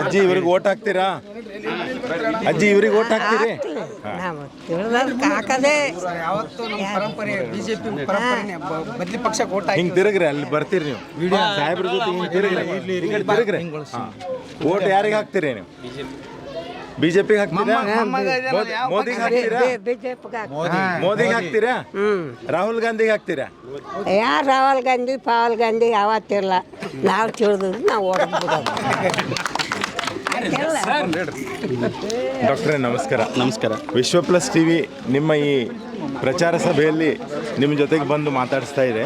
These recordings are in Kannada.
ಅಜ್ಜಿ ಇವ್ರಿಗೆ ಓಟ್ ಹಾಕ್ತೀರಾ? ಅಜ್ಜಿ ಇವ್ರಿಗೆ ಓಟ್ ಹಾಕ್ತೀರಿ? ನಾವು ತಿಳಿದವ್ರಿಗೆ ಹಾಕದೆ ಯಾವತ್ತು ನಮ್ಮ ಪರಂಪರೆ ಬಿಜೆಪಿ ಪರಂಪರೆನೇ ಪಕ್ಷಕ್ಕೆ ಓಟ್ ಹಾಕಿ. ಹಿಂಗ್ ತಿರುಗ್ರಿ ಅಲ್ಲಿ ಬರ್ತೀರಿ ನೀವು. ಸಾಹೇಬ್ರ ಜೊತೆ ಹಿಂಗ್ ತಿರುಗ್ರಿ. ಈ ಕಡೆ ತಿರುಗ್ರಿ. ಓಟ್ ಯಾರಿಗೆ ಹಾಕ್ತೀರಿ ನೀವು? ಬಿಜೆಪಿಗೆ ಹಾಕ್ತೀರಾ? ಮೋದಿಗೆ ಹಾಕ್ತೀರಾ? ಮೋದಿಗೆ ಹಾಕ್ತೀರಾ? ಹ್ಞೂ ರಾಹುಲ್ ಗಾಂಧಿಗೆ ಹಾಕ್ತೀರಾ? ಯಾರು ರಾಹುಲ್ ಗಾಂಧಿ ಪಾವಲ್ ಗಾಂಧಿ ಯಾವತ್ತಿಲ್ಲ ನಾವು ತಿಳಿದು ನಾವು ಡಾಕ್ಟ್ರೇ ನಮಸ್ಕಾರ. ನಮಸ್ಕಾರ. ವಿಶ್ವ ಪ್ಲಸ್ ಟಿ ವಿ ನಿಮ್ಮ ಈ ಪ್ರಚಾರ ಸಭೆಯಲ್ಲಿ ನಿಮ್ಮ ಜೊತೆಗೆ ಬಂದು ಮಾತಾಡಿಸ್ತಾ ಇದೆ.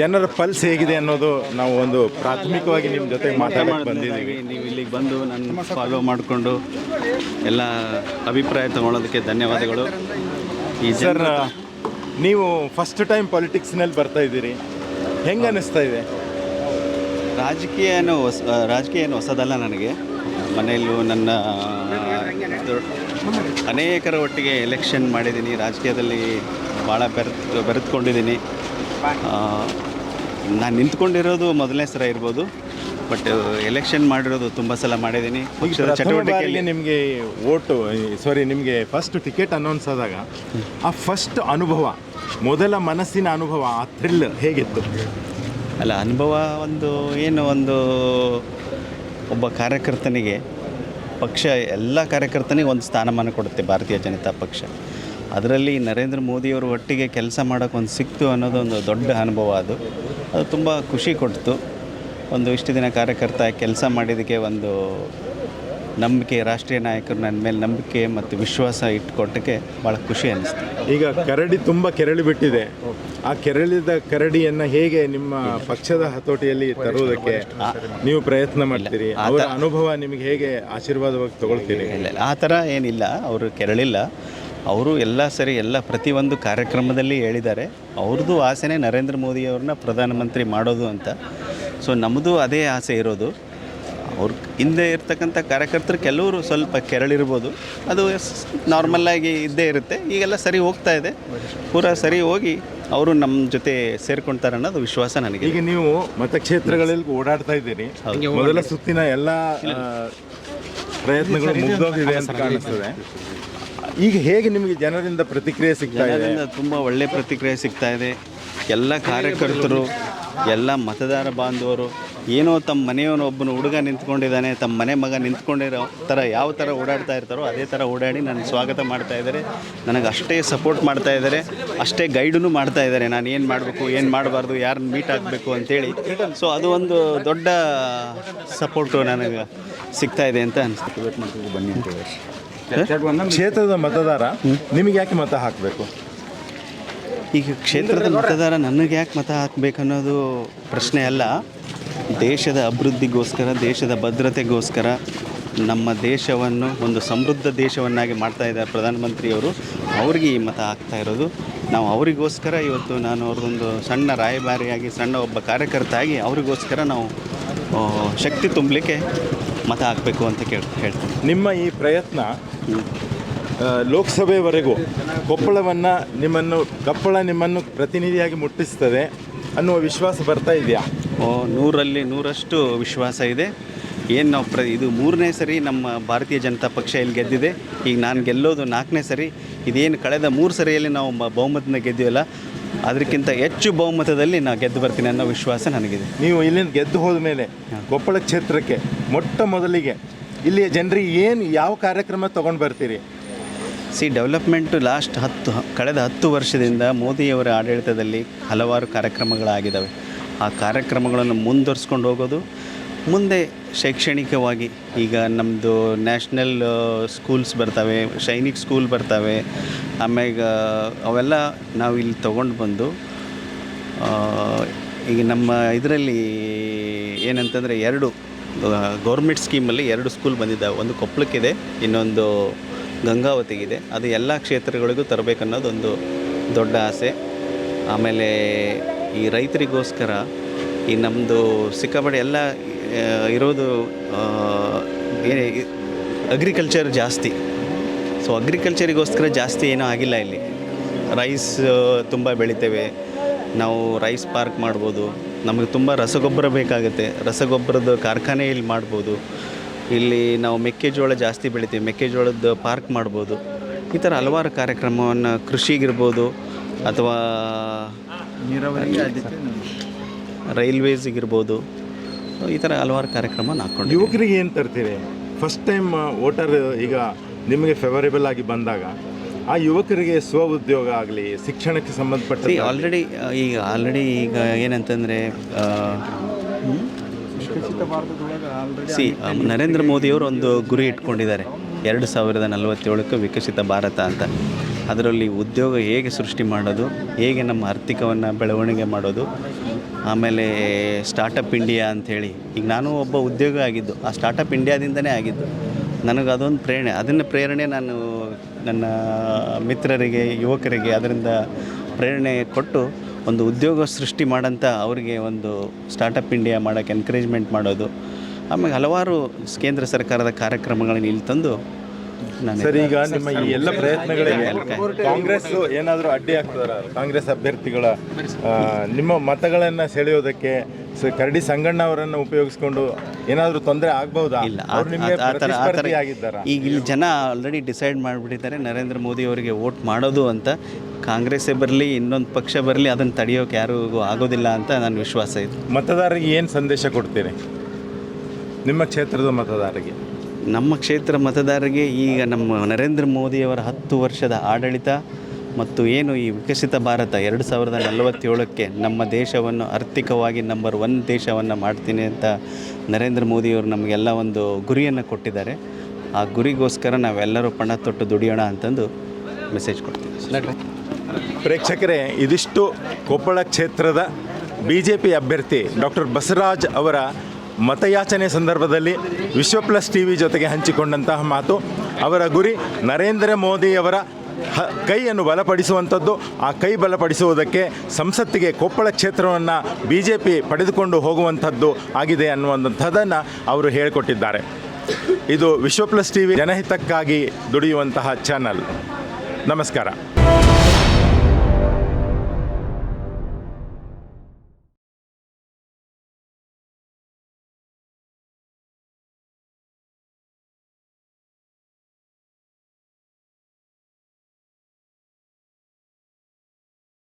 ಜನರ ಪಲ್ಸ್ ಹೇಗಿದೆ ಅನ್ನೋದು ನಾವು ಒಂದು ಪ್ರಾಥಮಿಕವಾಗಿ ನಿಮ್ಮ ಜೊತೆ ಮಾತಾಡಕ್ಕೆ ಬಂದಿದ್ದೀವಿ. ನೀವು ಇಲ್ಲಿಗೆ ಬಂದು ನನ್ನ ಫಾಲೋ ಮಾಡಿಕೊಂಡು ಎಲ್ಲ ಅಭಿಪ್ರಾಯ ತಗೊಳ್ಳೋದಕ್ಕೆ ಧನ್ಯವಾದಗಳು. ಈ ಸರ್ ನೀವು ಫಸ್ಟ್ ಟೈಮ್ ಪಾಲಿಟಿಕ್ಸ್ನಲ್ಲಿ ಬರ್ತಾ ಇದ್ದೀರಿ. ಹೆಂಗೆ ಅನ್ನಿಸ್ತಾ ಇದೆ? ರಾಜಕೀಯ ಏನು ಹೊಸ ರಾಜಕೀಯ ಏನು ಹೊಸದಲ್ಲ ನನಗೆ. ಮನೆಯಲ್ಲೂ ನನ್ನ ಅನೇಕರ ಒಟ್ಟಿಗೆ ಎಲೆಕ್ಷನ್ ಮಾಡಿದ್ದೀನಿ. ರಾಜಕೀಯದಲ್ಲಿ ಭಾಳ ಬೆರೆತು ಬೆರೆತ್ಕೊಂಡಿದ್ದೀನಿ. ನಾನು ನಿಂತ್ಕೊಂಡಿರೋದು ಮೊದಲನೇ ಸಲ ಇರ್ಬೋದು ಬಟ್ ಎಲೆಕ್ಷನ್ ಮಾಡಿರೋದು ತುಂಬ ಸಲ ಮಾಡಿದ್ದೀನಿ. ಪಕ್ಷದ ಚಟುವಟಿಕೆಯಲ್ಲಿ ನಿಮಗೆ ಓಟು ಸಾರಿ ನಿಮಗೆ ಫಸ್ಟ್ ಟಿಕೆಟ್ ಅನೌನ್ಸ್ ಆದಾಗ ಆ ಫಸ್ಟ್ ಅನುಭವ ಮೊದಲ ಮನಸ್ಸಿನ ಅನುಭವ ಆ ಥ್ರಿಲ್ ಹೇಗಿತ್ತು? ಅಲ್ಲ ಅನುಭವ ಒಂದು ಏನು ಒಂದು ಒಬ್ಬ ಕಾರ್ಯಕರ್ತನಿಗೆ ಪಕ್ಷ ಎಲ್ಲ ಕಾರ್ಯಕರ್ತನಿಗೆ ಒಂದು ಸ್ಥಾನಮಾನ ಕೊಡುತ್ತೆ ಭಾರತೀಯ ಜನತಾ ಪಕ್ಷ. ಅದರಲ್ಲಿ ನರೇಂದ್ರ ಮೋದಿಯವರು ಒಟ್ಟಿಗೆ ಕೆಲಸ ಮಾಡೋಕೆ ಒಂದು ಸಿಕ್ತು ಅನ್ನೋದು ಒಂದು ದೊಡ್ಡ ಅನುಭವ ಅದು. ಅದು ತುಂಬ ಖುಷಿ ಕೊಡ್ತು. ಒಂದು ಇಷ್ಟು ದಿನ ಕಾರ್ಯಕರ್ತ ಕೆಲಸ ಮಾಡಿದ್ದಕ್ಕೆ ಒಂದು ನಂಬಿಕೆ ರಾಷ್ಟ್ರೀಯ ನಾಯಕರು ನನ್ನ ಮೇಲೆ ನಂಬಿಕೆ ಮತ್ತು ವಿಶ್ವಾಸ ಇಟ್ಕೊಟ್ಟಕ್ಕೆ ಭಾಳ ಖುಷಿ ಅನ್ನಿಸ್ತು. ಈಗ ಕರಡಿ ತುಂಬ ಕೆರಳಿ ಬಿಟ್ಟಿದೆ. ಆ ಕೆರಳಿದ ಕರಡಿಯನ್ನು ಹೇಗೆ ನಿಮ್ಮ ಪಕ್ಷದ ಹತೋಟಿಯಲ್ಲಿ ತರುವುದಕ್ಕೆ ನೀವು ಪ್ರಯತ್ನ ಮಾಡ್ತೀರಿ? ಅವರ ಅನುಭವ ನಿಮಗೆ ಹೇಗೆ ಆಶೀರ್ವಾದವಾಗಿ ತಗೊಳ್ತೀರಿ? ಇಲ್ಲ, ಆ ಥರ ಏನಿಲ್ಲ. ಅವರು ಕೆರಳಿಲ್ಲ. ಅವರು ಎಲ್ಲ ಸರಿ ಎಲ್ಲ ಪ್ರತಿಯೊಂದು ಕಾರ್ಯಕ್ರಮದಲ್ಲಿ ಹೇಳಿದ್ದಾರೆ. ಅವ್ರದ್ದು ಆಸೆನೇ ನರೇಂದ್ರ ಮೋದಿಯವ್ರನ್ನ ಪ್ರಧಾನಮಂತ್ರಿ ಮಾಡೋದು ಅಂತ. ಸೊ ನಮ್ಮದು ಅದೇ ಆಸೆ ಇರೋದು. ಅವ್ರ ಹಿಂದೆ ಇರ್ತಕ್ಕಂಥ ಕಾರ್ಯಕರ್ತರು ಕೆಲವರು ಸ್ವಲ್ಪ ಕೆರಳಿರ್ಬೋದು. ಅದು ನಾರ್ಮಲ್ಲಾಗಿ ಇದ್ದೇ ಇರುತ್ತೆ. ಈಗೆಲ್ಲ ಸರಿ ಹೋಗ್ತಾ ಇದೆ. ಪೂರ ಸರಿ ಹೋಗಿ ಅವರು ನಮ್ಮ ಜೊತೆ ಸೇರ್ಕೊಳ್ತಾರೆ ಅನ್ನೋದು ವಿಶ್ವಾಸ ನನಗೆ ಈಗ ನೀವು ಮತಕ್ಷೇತ್ರಗಳಲ್ಲಿ ಓಡಾಡ್ತಾ ಇದ್ದೀರಿ. ಮೊದಲ ಸುತ್ತಿನ ಎಲ್ಲ ಪ್ರಯತ್ನಗಳು ಮುಗ್ದೋಗಿದೆ ಅಂತ ಕಾಣಿಸ್ತದೆ. ಈಗ ಹೇಗೆ ನಿಮಗೆ ಜನರಿಂದ ಪ್ರತಿಕ್ರಿಯೆ ಸಿಗ್ತಾ ಇದೆ? ಜನರಿಂದ ತುಂಬ ಒಳ್ಳೆ ಪ್ರತಿಕ್ರಿಯೆ ಸಿಗ್ತಾ ಇದೆ. ಎಲ್ಲ ಕಾರ್ಯಕರ್ತರು ಎಲ್ಲ ಮತದಾರ ಬಾಂಧವರು ಏನೋ ತಮ್ಮ ಮನೆಯವನು ಒಬ್ಬನು ಹುಡುಗ ನಿಂತ್ಕೊಂಡಿದ್ದಾನೆ ತಮ್ಮ ಮನೆ ಮಗ ನಿಂತ್ಕೊಂಡಿರೋ ಥರ ಯಾವ ಥರ ಓಡಾಡ್ತಾ ಇರ್ತಾರೋ ಅದೇ ಥರ ಓಡಾಡಿ ನನ್ನ ಸ್ವಾಗತ ಮಾಡ್ತಾ ಇದ್ದಾರೆ. ನನಗೆ ಅಷ್ಟೇ ಸಪೋರ್ಟ್ ಮಾಡ್ತಾ ಇದ್ದಾರೆ. ಅಷ್ಟೇ ಗೈಡನ್ನು ಮಾಡ್ತಾ ಇದ್ದಾರೆ. ನಾನು ಏನು ಮಾಡಬೇಕು ಏನು ಮಾಡಬಾರ್ದು ಯಾರನ್ನ ಮೀಟ್ ಆಗಬೇಕು ಅಂತೇಳಿ. ಸೊ ಅದು ಒಂದು ದೊಡ್ಡ ಸಪೋರ್ಟು ನನಗೆ ಸಿಗ್ತಾ ಇದೆ ಅಂತ ಅನಿಸ್ತು. ವೇಟ್ ಮಾಡ್ಕೊಂಡು ಬನ್ನಿ ಅಂತ ಹೇಳಿ ಕ್ಷೇತ್ರದ ಮತದಾರ ನಿಮಗೆ ಯಾಕೆ ಮತ ಹಾಕಬೇಕು? ಈಗ ಕ್ಷೇತ್ರದ ಮತದಾರ ನನಗೆ ಯಾಕೆ ಮತ ಹಾಕಬೇಕು ಅನ್ನೋದು ಪ್ರಶ್ನೆ ಅಲ್ಲ. ದೇಶದ ಅಭಿವೃದ್ಧಿಗೋಸ್ಕರ ದೇಶದ ಭದ್ರತೆಗೋಸ್ಕರ ನಮ್ಮ ದೇಶವನ್ನು ಒಂದು ಸಮೃದ್ಧ ದೇಶವನ್ನಾಗಿ ಮಾಡ್ತಾ ಇದ್ದಾರೆ ಪ್ರಧಾನಮಂತ್ರಿಯವರು. ಅವ್ರಿಗೆ ಈ ಮತ ಹಾಕ್ತಾ ಇರೋದು. ನಾವು ಅವರಿಗೋಸ್ಕರ ಇವತ್ತು ನಾನು ಅವ್ರದ್ದೊಂದು ಸಣ್ಣ ರಾಯಭಾರಿಯಾಗಿ ಸಣ್ಣ ಒಬ್ಬ ಕಾರ್ಯಕರ್ತ ಆಗಿ ಅವರಿಗೋಸ್ಕರ ನಾವು ಶಕ್ತಿ ತುಂಬಲಿಕ್ಕೆ ಮತ ಹಾಕಬೇಕು ಅಂತ ಕೇಳ್ ಹೇಳ್ತೀನಿ. ನಿಮ್ಮ ಈ ಪ್ರಯತ್ನ ಲೋಕಸಭೆವರೆಗೂ ಕೊಪ್ಪಳವನ್ನು ನಿಮ್ಮನ್ನು ಕೊಪ್ಪಳ ನಿಮ್ಮನ್ನು ಪ್ರತಿನಿಧಿಯಾಗಿ ಮುಟ್ಟಿಸ್ತದೆ ಅನ್ನುವ ವಿಶ್ವಾಸ ಬರ್ತಾ ಇದೆಯಾ? ಓ, ನೂರಲ್ಲಿ ನೂರಷ್ಟು ವಿಶ್ವಾಸ ಇದೆ. ಏನು ನಾವು ಪ್ರ ಇದು ಮೂರನೇ ಸರಿ ನಮ್ಮ ಭಾರತೀಯ ಜನತಾ ಪಕ್ಷ ಇಲ್ಲಿ ಗೆದ್ದಿದೆ. ಈಗ ನಾನು ಗೆಲ್ಲೋದು ನಾಲ್ಕನೇ ಸರಿ. ಇದೇನು ಕಳೆದ ಮೂರು ಸರಿಯಲ್ಲಿ ನಾವು ಬಹುಮತನ ಗೆದ್ದೀವಲ್ಲ ಅದಕ್ಕಿಂತ ಹೆಚ್ಚು ಬಹುಮತದಲ್ಲಿ ನಾನು ಗೆದ್ದು ಬರ್ತೀನಿ ಅನ್ನೋ ವಿಶ್ವಾಸ ನನಗಿದೆ. ನೀವು ಇಲ್ಲಿಂದ ಗೆದ್ದು ಹೋದ ಮೇಲೆ ಕೊಪ್ಪಳ ಕ್ಷೇತ್ರಕ್ಕೆ ಮೊಟ್ಟ ಮೊದಲಿಗೆ ಇಲ್ಲಿಯ ಜನರಿಗೆ ಏನು ಯಾವ ಕಾರ್ಯಕ್ರಮ ತೊಗೊಂಡು ಬರ್ತೀರಿ? ಸಿ ಡೆವಲಪ್ಮೆಂಟು ಲಾಸ್ಟ್ ಹತ್ತು ಕಳೆದ ಹತ್ತು ವರ್ಷದಿಂದ ಮೋದಿಯವರ ಆಡಳಿತದಲ್ಲಿ ಹಲವಾರು ಕಾರ್ಯಕ್ರಮಗಳಾಗಿದ್ದಾವೆ. ಆ ಕಾರ್ಯಕ್ರಮಗಳನ್ನು ಮುಂದುವರಿಸ್ಕೊಂಡು ಹೋಗೋದು ಮುಂದೆ ಶೈಕ್ಷಣಿಕವಾಗಿ ಈಗ ನಮ್ಮದು ನ್ಯಾಷನಲ್ ಸ್ಕೂಲ್ಸ್ ಬರ್ತವೆ, ಸೈನಿಕ್ ಸ್ಕೂಲ್ ಬರ್ತವೆ. ಆಮ್ಯಾಗ ಅವೆಲ್ಲ ನಾವು ಇಲ್ಲಿ ತೊಗೊಂಡು ಬಂದು ಈಗ ನಮ್ಮ ಇದರಲ್ಲಿ ಏನಂತಂದರೆ ಎರಡು ಗೌರ್ಮೆಂಟ್ ಸ್ಕೀಮಲ್ಲಿ ಎರಡು ಸ್ಕೂಲ್ ಬಂದಿದ್ದಾವೆ. ಒಂದು ಕೊಪ್ಪಳಕ್ಕಿದೆ ಇನ್ನೊಂದು ಗಂಗಾವತಿಗಿದೆ. ಅದು ಎಲ್ಲ ಕ್ಷೇತ್ರಗಳಿಗೂ ತರಬೇಕನ್ನೋದೊಂದು ದೊಡ್ಡ ಆಸೆ. ಆಮೇಲೆ ಈ ರೈತರಿಗೋಸ್ಕರ ಈ ನಮ್ಮದು ಸಿಕ್ಕಾಪಟ್ಟೆ ಎಲ್ಲ ಇರೋದು ಏನು ಅಗ್ರಿಕಲ್ಚರ್ ಜಾಸ್ತಿ. ಸೊ ಅಗ್ರಿಕಲ್ಚರಿಗೋಸ್ಕರ ಜಾಸ್ತಿ ಏನೂ ಆಗಿಲ್ಲ ಇಲ್ಲಿ. ರೈಸ್ ತುಂಬ ಬೆಳಿತೇವೆ. ನಾವು ರೈಸ್ ಪಾರ್ಕ್ ಮಾಡ್ಬೋದು. ನಮಗೆ ತುಂಬ ರಸಗೊಬ್ಬರ ಬೇಕಾಗುತ್ತೆ. ರಸಗೊಬ್ಬರದ ಕಾರ್ಖಾನೆ ಇಲ್ಲಿ ಮಾಡ್ಬೋದು. ಇಲ್ಲಿ ನಾವು ಮೆಕ್ಕೆಜೋಳ ಜಾಸ್ತಿ ಬೆಳಿತೀವಿ. ಮೆಕ್ಕೆಜೋಳದ ಪಾರ್ಕ್ ಮಾಡ್ಬೋದು. ಈ ಥರ ಹಲವಾರು ಕಾರ್ಯಕ್ರಮವನ್ನು ಕೃಷಿಗಿರ್ಬೋದು ಅಥವಾ ರೈಲ್ವೇಸಿಗಿರ್ಬೋದು. ಈ ಥರ ಹಲವಾರು ಕಾರ್ಯಕ್ರಮ ಹಾಕ್ಕೊಂಡು ಯುವಕರಿಗೆ ಏನು ತರ್ತೀರಿ? ಫಸ್ಟ್ ಟೈಮ್ ವೋಟರ್ ಈಗ ನಿಮಗೆ ಫೇವರೇಬಲ್ ಆಗಿ ಬಂದಾಗ ಆ ಯುವಕರಿಗೆ ಸ್ವ ಉದ್ಯೋಗ ಆಗಲಿ ಶಿಕ್ಷಣಕ್ಕೆ ಸಂಬಂಧಪಟ್ಟ ಆಲ್ರೆಡಿ ಈಗ ಆಲ್ರೆಡಿ ಈಗ ಏನಂತಂದರೆ ಸಿ ನರೇಂದ್ರ ಮೋದಿಯವರು ಒಂದು ಗುರಿ ಇಟ್ಕೊಂಡಿದ್ದಾರೆ. ಎರಡು ಸಾವಿರದ ನಲವತ್ತೇಳಕ್ಕೆ ವಿಕಸಿತ ಭಾರತ ಅಂತ. ಅದರಲ್ಲಿ ಉದ್ಯೋಗ ಹೇಗೆ ಸೃಷ್ಟಿ ಮಾಡೋದು, ಹೇಗೆ ನಮ್ಮ ಆರ್ಥಿಕವನ್ನು ಬೆಳವಣಿಗೆ ಮಾಡೋದು, ಆಮೇಲೆ ಸ್ಟಾರ್ಟಪ್ ಇಂಡಿಯಾ ಅಂಥೇಳಿ. ಈಗ ನಾನು ಒಬ್ಬ ಉದ್ಯೋಗ ಆಗಿದ್ದು, ಆ ಸ್ಟಾರ್ಟಪ್ ಇಂಡಿಯಾದಿಂದನೇ ಆಗಿದ್ದು. ನನಗೆ ಅದೊಂದು ಪ್ರೇರಣೆ. ಅದನ್ನು ಪ್ರೇರಣೆ ನಾನು ನನ್ನ ಮಿತ್ರರಿಗೆ, ಯುವಕರಿಗೆ ಅದರಿಂದ ಪ್ರೇರಣೆ ಕೊಟ್ಟು ಒಂದು ಉದ್ಯೋಗ ಸೃಷ್ಟಿ ಮಾಡೋಂಥ ಅವರಿಗೆ ಒಂದು ಸ್ಟಾರ್ಟಪ್ ಇಂಡಿಯಾ ಮಾಡೋಕ್ಕೆ ಎನ್ಕರೇಜ್ಮೆಂಟ್ ಮಾಡೋದು. ಆಮೇಲೆ ಹಲವಾರು ಕೇಂದ್ರ ಸರ್ಕಾರದ ಕಾರ್ಯಕ್ರಮಗಳನ್ನು ಇಲ್ಲಿ ತಂದು ಸರ್ ಈಗ ನಿಮ್ಮ ಈ ಎಲ್ಲ ಪ್ರಯತ್ನಗಳಿಗೆ ಕಾಂಗ್ರೆಸ್ ಏನಾದರೂ ಅಡ್ಡಿ ಆಗ್ತದಾರ? ಕಾಂಗ್ರೆಸ್ ಅಭ್ಯರ್ಥಿಗಳ ನಿಮ್ಮ ಮತಗಳನ್ನು ಸೆಳೆಯೋದಕ್ಕೆ ಕರಡಿ ಸಂಗಣ್ಣ ಅವರನ್ನು ಉಪಯೋಗಿಸ್ಕೊಂಡು ಏನಾದರೂ ತೊಂದರೆ ಆಗ್ಬಹುದಾ? ಇಲ್ಲ ಈಗ ಇಲ್ಲಿ ಜನ ಆಲ್ರೆಡಿ ಡಿಸೈಡ್ ಮಾಡಿಬಿಟ್ಟಿದ್ದಾರೆ ನರೇಂದ್ರ ಮೋದಿ ಅವರಿಗೆ ವೋಟ್ ಮಾಡೋದು ಅಂತ. ಕಾಂಗ್ರೆಸ್ಸೇ ಬರಲಿ ಇನ್ನೊಂದು ಪಕ್ಷ ಬರಲಿ ಅದನ್ನು ತಡೆಯೋಕೆ ಯಾರಿಗೂ ಆಗೋದಿಲ್ಲ ಅಂತ ನನ್ನ ವಿಶ್ವಾಸ ಇದೆ. ಮತದಾರರಿಗೆ ಏನು ಸಂದೇಶ ಕೊಡ್ತೀರಿ? ನಿಮ್ಮ ಕ್ಷೇತ್ರದ ಮತದಾರರಿಗೆ. ನಮ್ಮ ಕ್ಷೇತ್ರ ಮತದಾರರಿಗೆ ಈಗ ನಮ್ಮ ನರೇಂದ್ರ ಮೋದಿಯವರ ಹತ್ತು ವರ್ಷದ ಆಡಳಿತ ಮತ್ತು ಏನು ಈ ವಿಕಸಿತ ಭಾರತ ಎರಡು ಸಾವಿರದ ನಲವತ್ತೇಳಕ್ಕೆ ನಮ್ಮ ದೇಶವನ್ನು ಆರ್ಥಿಕವಾಗಿ ನಂಬರ್ ಒನ್ ದೇಶವನ್ನು ಮಾಡ್ತೀನಿ ಅಂತ ನರೇಂದ್ರ ಮೋದಿಯವರು ನಮಗೆಲ್ಲ ಒಂದು ಗುರಿಯನ್ನು ಕೊಟ್ಟಿದ್ದಾರೆ. ಆ ಗುರಿಗೋಸ್ಕರ ನಾವೆಲ್ಲರೂ ಪಣ ತೊಟ್ಟು ದುಡಿಯೋಣ ಅಂತಂದು ಮೆಸೇಜ್ ಕೊಡ್ತೀವಿ ಪ್ರೇಕ್ಷಕರೇ, ಇದಿಷ್ಟು ಕೊಪ್ಪಳ ಕ್ಷೇತ್ರದ ಬಿ ಜೆ ಪಿ ಅಭ್ಯರ್ಥಿ ಡಾಕ್ಟರ್ ಬಸವರಾಜ್ ಅವರ ಮತಯಾಚನೆ ಸಂದರ್ಭದಲ್ಲಿ ವಿಶ್ವ ಪ್ಲಸ್ ಟಿ ವಿ ಜೊತೆಗೆ ಹಂಚಿಕೊಂಡಂತಹ ಮಾತು, ಅವರ ಗುರಿ ನರೇಂದ್ರ ಮೋದಿಯವರ ಹ, ಕೈಯನ್ನು ಬಲಪಡಿಸುವಂಥದ್ದು. ಆ ಕೈ ಬಲಪಡಿಸುವುದಕ್ಕೆ ಸಂಸತ್ತಿಗೆ ಕೊಪ್ಪಳ ಕ್ಷೇತ್ರವನ್ನು ಬಿ ಜೆ ಪಿ ಪಡೆದುಕೊಂಡು ಹೋಗುವಂಥದ್ದು ಆಗಿದೆ ಅನ್ನುವಂಥದ್ದನ್ನು ಅವರು ಹೇಳಿಕೊಟ್ಟಿದ್ದಾರೆ. ಇದು ವಿಶ್ವ ಪ್ಲಸ್ ಟಿ ವಿ ಜನಹಿತಕ್ಕಾಗಿ ದುಡಿಯುವಂತಹ ಚಾನಲ್. ನಮಸ್ಕಾರ.